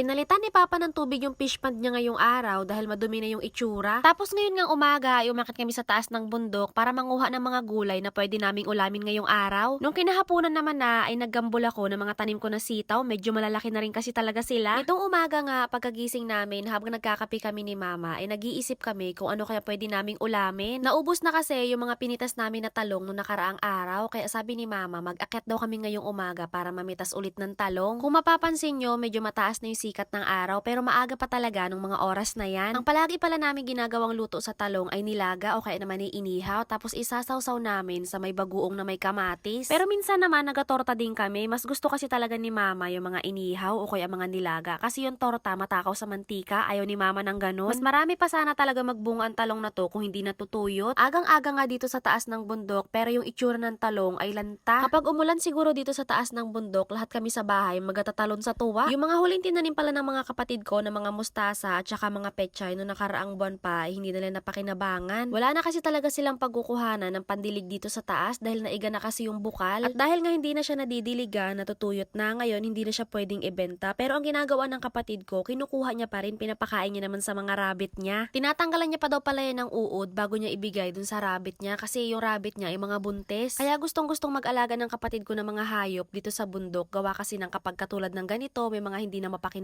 Pinalitan ni Papa ng tubig yung fish pond niya ngayong araw dahil madumi na yung itsura. Tapos ngayon ngang umaga ay umakit kami sa taas ng bundok para manguha ng mga gulay na pwede naming ulamin ngayong araw. Nung kinahaponan naman na ay naggambol ako ng mga tanim ko na sitaw. Medyo malalaki na rin kasi talaga sila. Itong umaga nga pagkagising namin habang nagkakape kami ni Mama ay nag-iisip kami kung ano kaya pwede naming ulamin. Naubos na kasi yung mga pinitas namin na talong nung nakaraang araw kaya sabi ni Mama mag-akyat daw kami ngayong umaga para mamitas ulit ng talong. Kung mapapansin nyo, medyo mataas na yung sikat ng araw pero maaga pa talaga nung mga oras na yan. Ang palagi pala namin ginagawang luto sa talong ay nilaga o kaya naman ay inihaw tapos isasawsaw namin sa may baguong na may kamatis. Pero minsan naman nagatorta din kami. Mas gusto kasi talaga ni Mama yung mga inihaw o kaya mga nilaga kasi yung torta matakaw sa mantika. Ayaw ni Mama ng ganun. Mas marami pa sana talaga magbunga ang talong na to kung hindi natutuyot. Agang-aga nga dito sa taas ng bundok pero yung itsura ng talong ay lanta. Kapag umulan siguro dito sa taas ng bundok, lahat kami sa bahay magatatalon sa tuwa. Yung mga huling tinanim pala ng mga kapatid ko na mga mustasa at saka mga pechay no nakaraang buwan pa ay hindi nila napakinabangan. Wala na kasi talaga silang pagkukuhanan ng pandilig dito sa taas dahil naiga na kasi yung bukal. At dahil nga hindi na siya nadidiligan, natutuyot na ngayon, hindi na siya pwedeng ibenta. Pero ang ginagawa ng kapatid ko, kinukuha niya pa rin, pinapakain niya naman sa mga rabbit niya. Tinatanggalan niya pa daw pala yan ng uod bago niya ibigay dun sa rabbit niya kasi yung rabbit niya ay mga buntis. Kaya gustong gustong mag-alaga ng kapatid ko ng mga hayop dito sa bundok. Gawa kasi ng kapag katulad ng ganito, may mga hindi na mapakinabangan,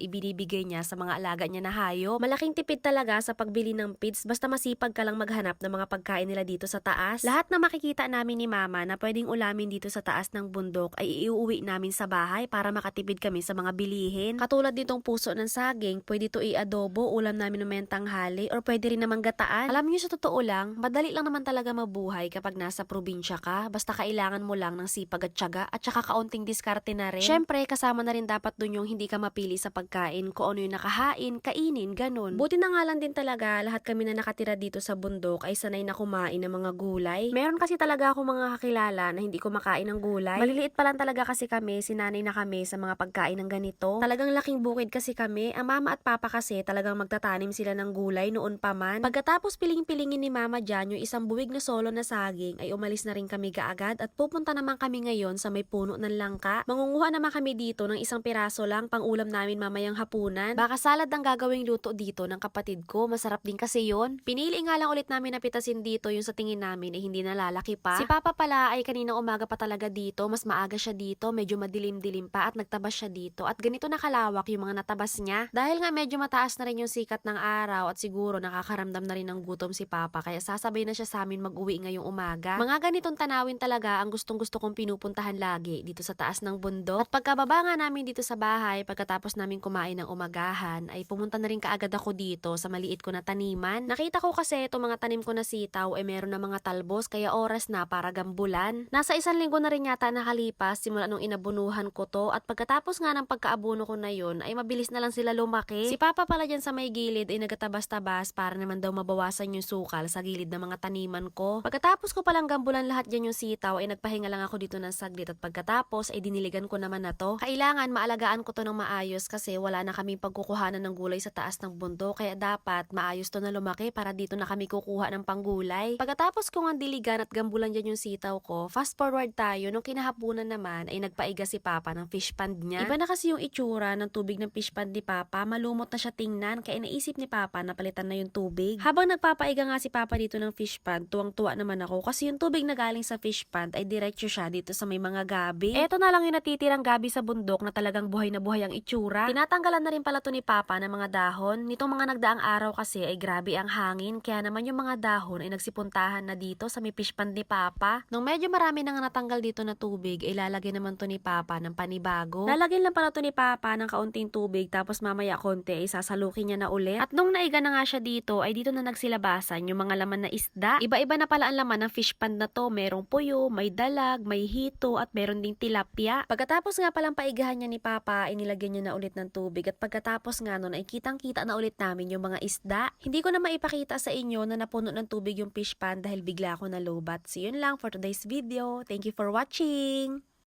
ibinibigay niya sa mga alaga niya na hayop. Malaking tipid talaga sa pagbili ng feeds basta masipag ka lang maghanap ng mga pagkain nila dito sa taas. Lahat na makikita namin ni mama na pwedeng ulamin dito sa taas ng bundok ay iuwi namin sa bahay para makatipid kami sa mga bilihin. Katulad nitong puso ng saging, pwede to i-adobo, ulam namin ng tanghali, or pwede rin naman gataan. Alam niyo sa totoo lang, madali lang naman talaga mabuhay kapag nasa probinsya ka. Basta kailangan mo lang ng sipag at tiyaga at saka kaunting diskarte na rin. Syempre, kasama na rin dapat dun yung hindi ka mapili sa pagkain, kung ano yung nakahain, kainin, ganun. Buti na nga lang din talaga, lahat kami na nakatira dito sa bundok ay sanay na kumain ng mga gulay. Meron kasi talaga ako mga kakilala na hindi kumakain ng gulay. Maliliit pa lang talaga kasi kami, sinanay na kami sa mga pagkain ng ganito. Talagang laking bukid kasi kami. Ang mama at papa kasi talagang magtatanim sila ng gulay noon pa man. Pagkatapos piling-pilingin ni mama dyan yung isang buwig na solo na saging ay umalis na rin kami kaagad at pupunta naman kami ngayon sa may puno ng langka. Mangunguha naman kami dito ng isang piraso lang pang ulam namin mamayang hapunan. Baka salad ang gagawing luto dito ng kapatid ko. Masarap din kasi yon. Pinili nga lang ulit namin na pitasin dito yung sa tingin namin ay hindi nalalaki pa. Si Papa pala ay kanina umaga pa talaga dito. Mas maaga siya dito. Medyo madilim-dilim pa at nagtabas siya dito. At ganito nakalawak yung mga natabas niya. Dahil nga medyo mataas na rin yung sikat ng araw at siguro nakakaramdam na rin ng gutom si Papa. Kaya sasabay na siya sa amin mag-uwi ngayong umaga. Mga ganitong tanawin talaga ang gustong gusto kong pinupuntahan lagi dito sa taas ng bundok. At pagkababa nga namin dito sa bahay, pagkatapos namin kumain ng umagahan, ay pumunta na rin kaagad ako dito sa maliit ko na taniman. Nakita ko kasi itong mga tanim ko na sitaw ay meron na mga talbos kaya oras na para gambulan. Nasa isang linggo na rin yata nakalipas simula nung inabunuhan ko to at pagkatapos nga ng pagkaabuno ko na yun ay mabilis na lang sila lumaki. Si Papa pala dyan sa may gilid ay nagatabas-tabas para naman daw mabawasan yung sukal sa gilid ng mga taniman ko. Pagkatapos ko palang gambulan lahat dyan yung sitaw ay nagpahinga lang ako dito ng saglit at pagkatapos ay diniligan ko naman na to. Kailangan maalagaan ko to ng maayos kasi wala na kaming pagkukuhanan ng gulay sa taas ng bundok kaya dapat maayos to na lumaki para dito na kami kukuha ng panggulay. Pagkatapos ko nga diligan at gambulan dyan yung sitaw ko, fast forward tayo nung kinahapunan naman ay nagpaiga si Papa ng fish pond niya. Iba na kasi yung itsura ng tubig ng fish pond ni Papa, malumot na siya tingnan kaya naisip ni Papa na palitan na yung tubig. Habang nagpapaiga nga si Papa dito ng fish pond, tuwang-tuwa naman ako kasi yung tubig na galing sa fish pond ay diretso siya dito sa may mga gabi. Eto na lang yung natitirang gabi sa bundok na talagang buhay na buhay ang itsura. Tinatanggalan na rin pala to ni Papa ng mga dahon. Nitong mga nagdaang araw kasi ay grabe ang hangin kaya naman yung mga dahon ay nagsipuntahan na dito sa may fish pond ni Papa. Nung medyo marami nang natanggal dito na tubig, ay lalagyan naman to ni Papa ng panibago. Lalagyan lang pala to ni Papa ng kaunting tubig tapos mamaya konti ay sasalukin niya na ulit. At nung naiga na nga siya dito, ay dito na nagsilabasan yung mga laman na isda. Iba-iba na pala ang laman ng fish pond na to. Merong puyo, may dalag, may hito, at meron ding tilapia. Pagkatapos nga palang paigahan niya ni Papa, inilagyan niya na ulit ng tubig. At pagkatapos nga nun, ay kitang-kita na ulit namin yung mga isda. Hindi ko na maipakita sa inyo na napuno ng tubig yung fish pond dahil bigla ako nalubat. So yun lang for today's video. Thank you for watching!